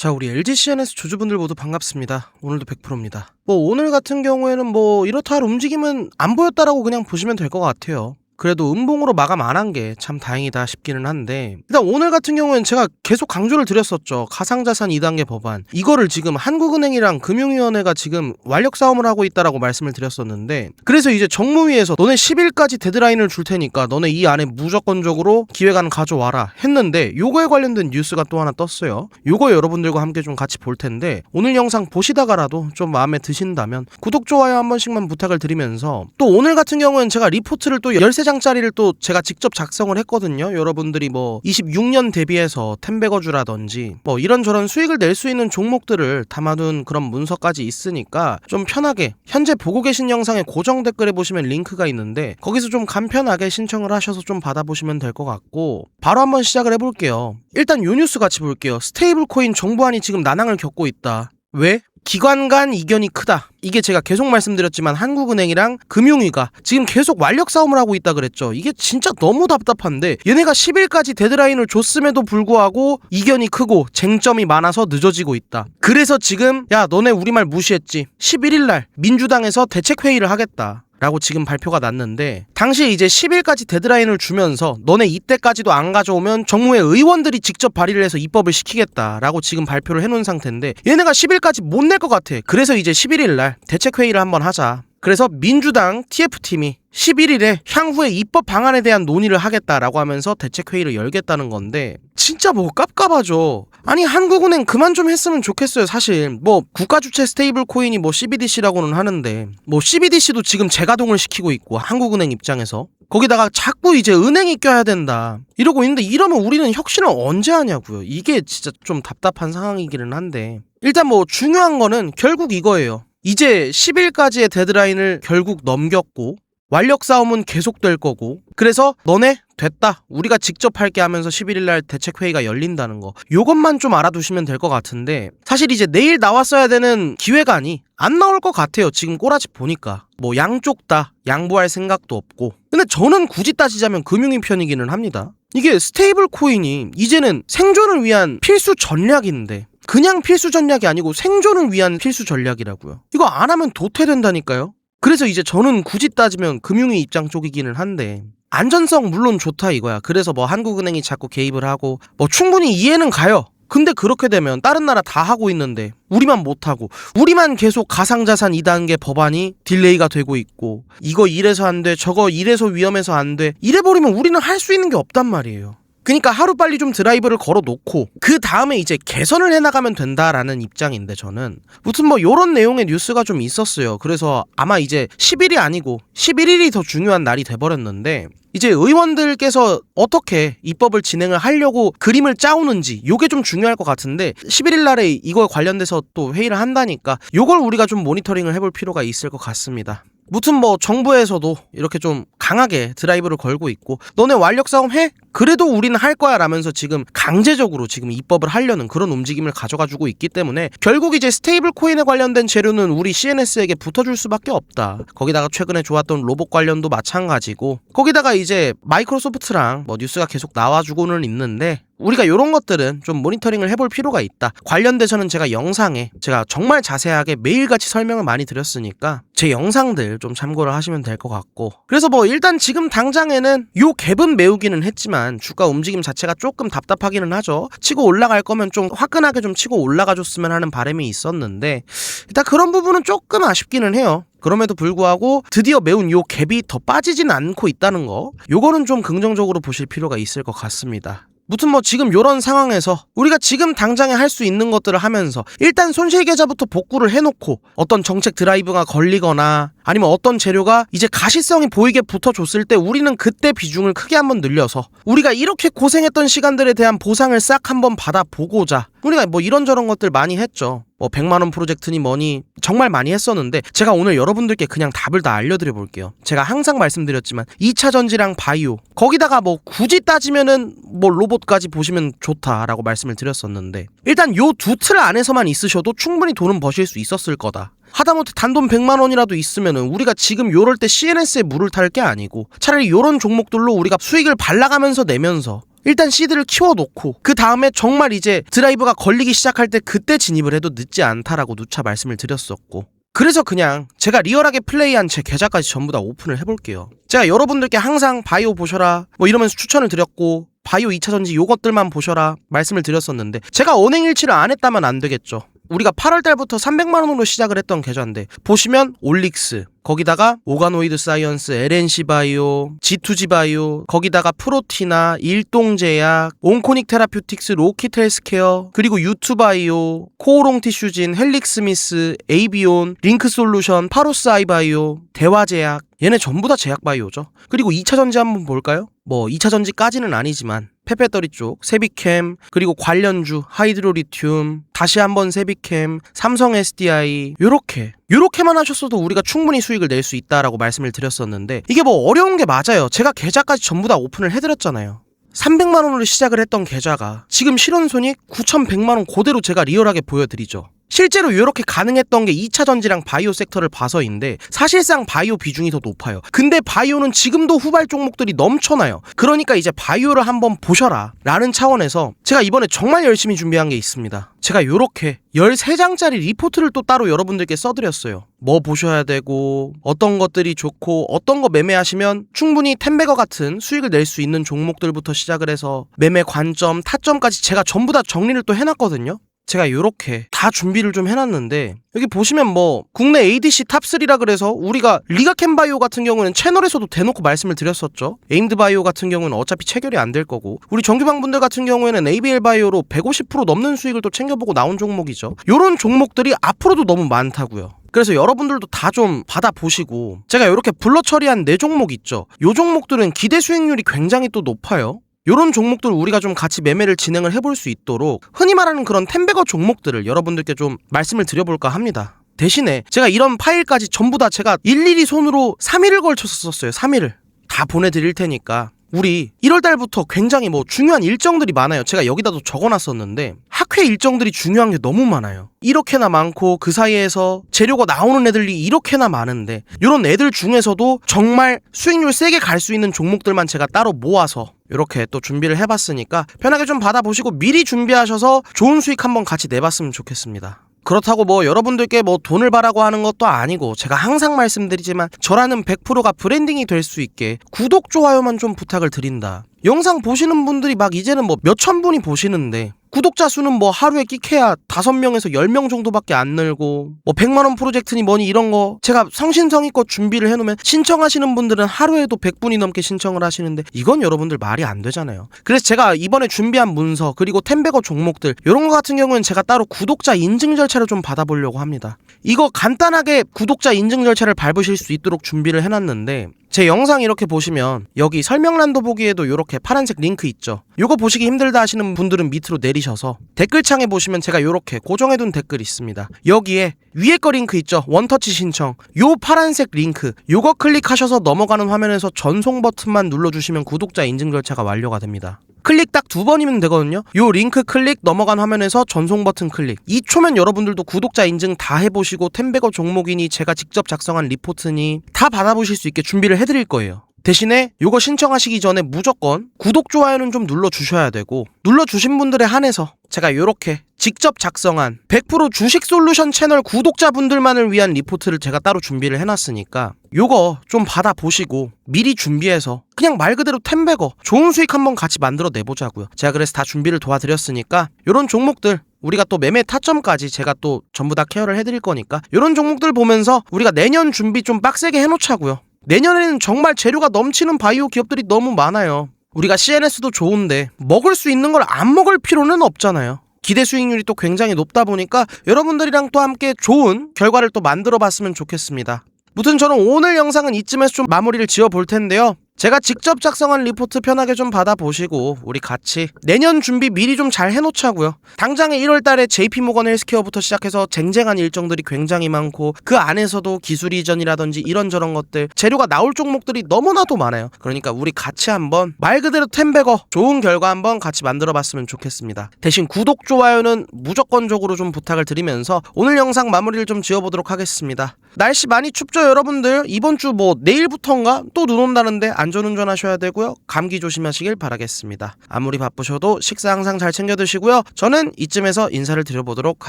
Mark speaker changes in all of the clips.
Speaker 1: 자, 우리 LG CNS 주주분들 모두 반갑습니다. 오늘도 100%입니다. 뭐 오늘 같은 경우에는 뭐 이렇다 할 움직임은 안 보였다라고 그냥 보시면 될 것 같아요. 그래도 음봉으로 마감 안 한 게 참 다행이다 싶기는 한데 일단 오늘 같은 경우에는 제가 계속 강조를 드렸었죠. 가상자산 2단계 법안. 이거를 지금 한국은행이랑 금융위원회가 지금 완력 싸움을 하고 있다라고 말씀을 드렸었는데 그래서 이제 정무위에서 너네 10일까지 데드라인을 줄 테니까 너네 이 안에 무조건적으로 기획안 가져와라 했는데 요거에 관련된 뉴스가 또 하나 떴어요. 요거 여러분들과 함께 좀 같이 볼 텐데 오늘 영상 보시다가라도 좀 마음에 드신다면 구독 좋아요 한 번씩만 부탁을 드리면서 또 오늘 같은 경우에는 제가 리포트를 또 13장 짜리를 또 제가 직접 작성을 했거든요. 여러분들이 뭐 26년 대비해서 템베거주라든지 뭐 이런저런 수익을 낼 수 있는 종목들을 담아둔 그런 문서까지 있으니까 좀 편하게 현재 보고 계신 영상의 고정 댓글에 보시면 링크가 있는데 거기서 좀 간편하게 신청을 하셔서 좀 받아보시면 될 것 같고 바로 한번 시작을 해볼게요. 일단 요 뉴스 같이 볼게요. 스테이블 코인 정부안이 지금 난항을 겪고 있다. 왜? 기관 간 이견이 크다. 이게 제가 계속 말씀드렸지만 한국은행이랑 금융위가 지금 계속 완력 싸움을 하고 있다 그랬죠. 이게 진짜 너무 답답한데 얘네가 10일까지 데드라인을 줬음에도 불구하고 이견이 크고 쟁점이 많아서 늦어지고 있다. 그래서 지금 야 너네 우리 말 무시했지. 11일 날 민주당에서 대책 회의를 하겠다. 라고 지금 발표가 났는데 당시에 이제 10일까지 데드라인을 주면서 너네 이때까지도 안 가져오면 정무회 의원들이 직접 발의를 해서 입법을 시키겠다라고 지금 발표를 해놓은 상태인데 얘네가 10일까지 못 낼 것 같아. 그래서 이제 11일 날 대책회의를 한번 하자 그래서 민주당 TF팀이 11일에 향후에 입법 방안에 대한 논의를 하겠다라고 하면서 대책회의를 열겠다는 건데 진짜 뭐 깝깝하죠. 아니 한국은행 그만 좀 했으면 좋겠어요 사실. 뭐 국가 주체 스테이블 코인이 뭐 CBDC라고는 하는데 뭐 CBDC도 지금 재가동을 시키고 있고 한국은행 입장에서. 거기다가 자꾸 이제 은행이 껴야 된다. 이러고 있는데 이러면 우리는 혁신을 언제 하냐고요. 이게 진짜 좀 답답한 상황이기는 한데. 일단 뭐 중요한 거는 결국 이거예요 이제 10일까지의 데드라인을 결국 넘겼고 완력 싸움은 계속될 거고 그래서 너네 됐다. 우리가 직접 할게 하면서 11일 날 대책 회의가 열린다는 거. 요것만 좀 알아두시면 될 것 같은데 사실 이제 내일 나왔어야 되는 기획안이 안 나올 것 같아요. 지금 꼬라지 보니까. 뭐 양쪽 다 양보할 생각도 없고. 근데 저는 굳이 따지자면 금융인 편이기는 합니다. 이게 스테이블 코인이 이제는 생존을 위한 필수 전략인데 그냥 필수 전략이 아니고 생존을 위한 필수 전략이라고요 이거 안 하면 도태된다니까요 그래서 이제 저는 굳이 따지면 금융위 입장 쪽이기는 한데 안전성 물론 좋다 이거야. 그래서 뭐 한국은행이 자꾸 개입을 하고 뭐 충분히 이해는 가요. 근데 그렇게 되면 다른 나라 다 하고 있는데 우리만 못하고 우리만 계속 가상자산 2단계 법안이 딜레이가 되고 있고 이거 이래서 안 돼 저거 이래서 위험해서 안 돼 이래버리면 우리는 할 수 있는 게 없단 말이에요. 그러니까 하루 빨리 좀 드라이브를 걸어 놓고 그 다음에 이제 개선을 해 나가면 된다라는 입장인데 저는 무튼 뭐 요런 내용의 뉴스가 좀 있었어요. 그래서 아마 이제 10일이 아니고 11일이 더 중요한 날이 돼 버렸는데 이제 의원들께서 어떻게 입법을 진행을 하려고 그림을 짜오는지 요게 좀 중요할 것 같은데 11일 날에 이거에 관련돼서 또 회의를 한다니까 요걸 우리가 좀 모니터링을 해볼 필요가 있을 것 같습니다. 무튼 뭐 정부에서도 이렇게 좀 강하게 드라이브를 걸고 있고 너네 완력 싸움 해? 그래도 우리는 할 거야 라면서 지금 강제적으로 지금 입법을 하려는 그런 움직임을 가져가 주고 있기 때문에 결국 이제 스테이블 코인에 관련된 재료는 우리 CNS에게 붙어줄 수밖에 없다. 거기다가 최근에 좋았던 로봇 관련도 마찬가지고 거기다가 이제 마이크로소프트랑 뭐 뉴스가 계속 나와주고는 있는데 우리가 이런 것들은 좀 모니터링을 해볼 필요가 있다. 관련돼서는 제가 영상에 제가 정말 자세하게 매일같이 설명을 많이 드렸으니까 제 영상들 좀 참고를 하시면 될 것 같고 그래서 뭐 일단 지금 당장에는 요 갭은 메우기는 했지만 주가 움직임 자체가 조금 답답하기는 하죠. 치고 올라갈 거면 좀 화끈하게 좀 치고 올라가 줬으면 하는 바람이 있었는데 일단 그런 부분은 조금 아쉽기는 해요. 그럼에도 불구하고 드디어 메운 요 갭이 더 빠지진 않고 있다는 거 요거는 좀 긍정적으로 보실 필요가 있을 것 같습니다. 무튼 뭐 지금 요런 상황에서 우리가 지금 당장에 할 수 있는 것들을 하면서 일단 손실 계좌부터 복구를 해놓고 어떤 정책 드라이브가 걸리거나 아니면 어떤 재료가 이제 가시성이 보이게 붙어줬을 때 우리는 그때 비중을 크게 한번 늘려서 우리가 이렇게 고생했던 시간들에 대한 보상을 싹 한번 받아보고자 우리가 뭐 이런저런 것들 많이 했죠. 뭐 100만 원 프로젝트니 뭐니 정말 많이 했었는데 제가 오늘 여러분들께 그냥 답을 다 알려드려 볼게요. 제가 항상 말씀드렸지만 2차 전지랑 바이오 거기다가 뭐 굳이 따지면은 뭐 로봇까지 보시면 좋다라고 말씀을 드렸었는데 일단 요 두 틀 안에서만 있으셔도 충분히 돈은 버실 수 있었을 거다. 하다못해 단돈 100만 원이라도 있으면은 우리가 지금 요럴 때 CNS에 물을 탈 게 아니고 차라리 요런 종목들로 우리가 수익을 발라가면서 내면서 일단 시드를 키워놓고 그 다음에 정말 이제 드라이브가 걸리기 시작할 때 그때 진입을 해도 늦지 않다라고 누차 말씀을 드렸었고 그래서 그냥 제가 리얼하게 플레이한 제 계좌까지 전부 다 오픈을 해볼게요. 제가 여러분들께 항상 바이오 보셔라 뭐 이러면서 추천을 드렸고 바이오 2차전지 요것들만 보셔라 말씀을 드렸었는데 제가 언행일치를 안 했다면 안 되겠죠. 우리가 8월 달부터 300만 원으로 시작을 했던 계좌인데 보시면 올릭스 거기다가 오가노이드 사이언스, LNC 바이오, G2G 바이오, 거기다가 프로티나, 일동제약, 온코닉 테라퓨틱스, 로킷 헬스케어, 그리고 유투 바이오, 코오롱 티슈진, 헬릭스미스, 에이비온, 링크 솔루션, 파로스 아이바이오, 대화제약 얘네 전부 다 제약 바이오죠. 그리고 2차 전지 한번 볼까요? 뭐 2차 전지까지는 아니지만 페페더리 쪽, 세비캠, 그리고 관련주, 하이드로리튬, 다시 한번 세비캠, 삼성 SDI, 요렇게. 요렇게만 하셨어도 우리가 충분히 수익을 낼 수 있다라고 말씀을 드렸었는데, 이게 뭐 어려운 게 맞아요. 제가 계좌까지 전부 다 오픈을 해드렸잖아요. 300만 원으로 시작을 했던 계좌가 지금 실현손이 9,100만 원 그대로 제가 리얼하게 보여드리죠. 실제로 이렇게 가능했던 게 2차 전지랑 바이오 섹터를 봐서인데 사실상 바이오 비중이 더 높아요. 근데 바이오는 지금도 후발 종목들이 넘쳐나요. 그러니까 이제 바이오를 한번 보셔라 라는 차원에서 제가 이번에 정말 열심히 준비한 게 있습니다. 제가 요렇게 13장짜리 리포트를 또 따로 여러분들께 써드렸어요. 뭐 보셔야 되고 어떤 것들이 좋고 어떤 거 매매하시면 충분히 템베거 같은 수익을 낼 수 있는 종목들부터 시작을 해서 매매 관점, 타점까지 제가 전부 다 정리를 또 해놨거든요. 제가 요렇게 다 준비를 좀 해놨는데 여기 보시면 뭐 국내 ADC 탑3라 그래서 우리가 리가캠바이오 같은 경우는 채널에서도 대놓고 말씀을 드렸었죠. 에임드바이오 같은 경우는 어차피 체결이 안 될 거고 우리 정규방분들 같은 경우에는 ABL바이오로 150% 넘는 수익을 또 챙겨보고 나온 종목이죠. 요런 종목들이 앞으로도 너무 많다고요. 그래서 여러분들도 다 좀 받아보시고 제가 이렇게 불러 처리한 네 종목 있죠. 요 종목들은 기대 수익률이 굉장히 또 높아요 요런 종목들 우리가 좀 같이 매매를 진행을 해볼 수 있도록 흔히 말하는 그런 템베거 종목들을 여러분들께 좀 말씀을 드려볼까 합니다. 대신에 제가 이런 파일까지 전부 다 제가 일일이 손으로 3일을 걸쳐서 썼어요. 3일을. 다 보내드릴 테니까 우리 1월 달부터 굉장히 뭐 중요한 일정들이 많아요. 제가 여기다도 적어놨었는데 학회 일정들이 중요한 게 너무 많아요. 이렇게나 많고 그 사이에서 재료가 나오는 애들이 이렇게나 많은데 이런 애들 중에서도 정말 수익률 세게 갈 수 있는 종목들만 제가 따로 모아서 이렇게 또 준비를 해봤으니까 편하게 좀 받아보시고 미리 준비하셔서 좋은 수익 한번 같이 내봤으면 좋겠습니다. 그렇다고 뭐 여러분들께 뭐 돈을 바라고 하는 것도 아니고 제가 항상 말씀드리지만 저라는 100%가 브랜딩이 될 수 있게 구독, 좋아요만 좀 부탁을 드린다. 영상 보시는 분들이 막 이제는 뭐 몇천 분이 보시는데 구독자 수는 뭐 하루에 끼케야 5명에서 10명 정도밖에 안 늘고 뭐 100만원 프로젝트니 뭐니 이런 거 제가 성신성의껏 준비를 해놓으면 신청하시는 분들은 하루에도 100분이 넘게 신청을 하시는데 이건 여러분들 말이 안 되잖아요. 그래서 제가 이번에 준비한 문서 그리고 템베거 종목들 이런 거 같은 경우는 제가 따로 구독자 인증 절차를 좀 받아보려고 합니다. 이거 간단하게 구독자 인증 절차를 밟으실 수 있도록 준비를 해놨는데 제 영상 이렇게 보시면 여기 설명란도 보기에도 이렇게 파란색 링크 있죠. 요거 보시기 힘들다 하시는 분들은 밑으로 내리셔서 댓글창에 보시면 제가 이렇게 고정해둔 댓글 있습니다. 여기에 위에 거 링크 있죠. 원터치 신청. 요 파란색 링크. 요거 클릭하셔서 넘어가는 화면에서 전송 버튼만 눌러주시면 구독자 인증 절차가 완료가 됩니다. 클릭 딱 두 번이면 되거든요. 요 링크 클릭 넘어간 화면에서 전송 버튼 클릭. 2초면 여러분들도 구독자 인증 다 해보시고 템베거 종목이니 제가 직접 작성한 리포트니 다 받아보실 수 있게 준비를 해드릴 거예요. 대신에 요거 신청하시기 전에 무조건 구독, 좋아요는 좀 눌러 주셔야 되고 눌러 주신 분들에 한해서 제가 요렇게 직접 작성한 100% 주식 솔루션 채널 구독자분들만을 위한 리포트를 제가 따로 준비를 해놨으니까 요거 좀 받아보시고 미리 준비해서 그냥 말 그대로 템베거 좋은 수익 한번 같이 만들어 내보자고요. 제가 그래서 다 준비를 도와드렸으니까 요런 종목들 우리가 또 매매 타점까지 제가 또 전부 다 케어를 해드릴 거니까 요런 종목들 보면서 우리가 내년 준비 좀 빡세게 해놓자고요. 내년에는 정말 재료가 넘치는 바이오 기업들이 너무 많아요. 우리가 CNS도 좋은데 먹을 수 있는 걸 안 먹을 필요는 없잖아요. 기대 수익률이 또 굉장히 높다 보니까 여러분들이랑 또 함께 좋은 결과를 또 만들어 봤으면 좋겠습니다. 무튼 저는 오늘 영상은 이쯤에서 좀 마무리를 지어 볼 텐데요. 제가 직접 작성한 리포트 편하게 좀 받아보시고 우리 같이 내년 준비 미리 좀 잘 해놓자고요. 당장에 1월 달에 JP모건 헬스케어부터 시작해서 쟁쟁한 일정들이 굉장히 많고 그 안에서도 기술 이전이라든지 이런저런 것들 재료가 나올 종목들이 너무나도 많아요. 그러니까 우리 같이 한번 말 그대로 템베거 좋은 결과 한번 같이 만들어 봤으면 좋겠습니다. 대신 구독, 좋아요는 무조건적으로 좀 부탁을 드리면서 오늘 영상 마무리를 좀 지어보도록 하겠습니다. 날씨 많이 춥죠 여러분들? 이번 주 뭐 내일부터인가 또 눈 온다는데 안 안전운전 하셔야 되고요. 감기 조심하시길 바라겠습니다. 아무리 바쁘셔도 식사 항상 잘 챙겨 드시고요. 저는 이쯤에서 인사를 드려보도록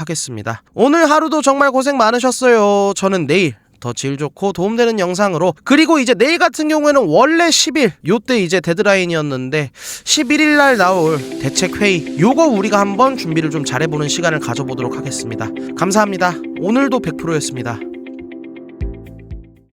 Speaker 1: 하겠습니다. 오늘 하루도 정말 고생 많으셨어요. 저는 내일 더 질 좋고 도움되는 영상으로 그리고 이제 내일 같은 경우에는 원래 10일 요때 이제 데드라인이었는데 11일 날 나올 대책 회의 요거 우리가 한번 준비를 좀 잘해보는 시간을 가져보도록 하겠습니다. 감사합니다. 오늘도 100%였습니다.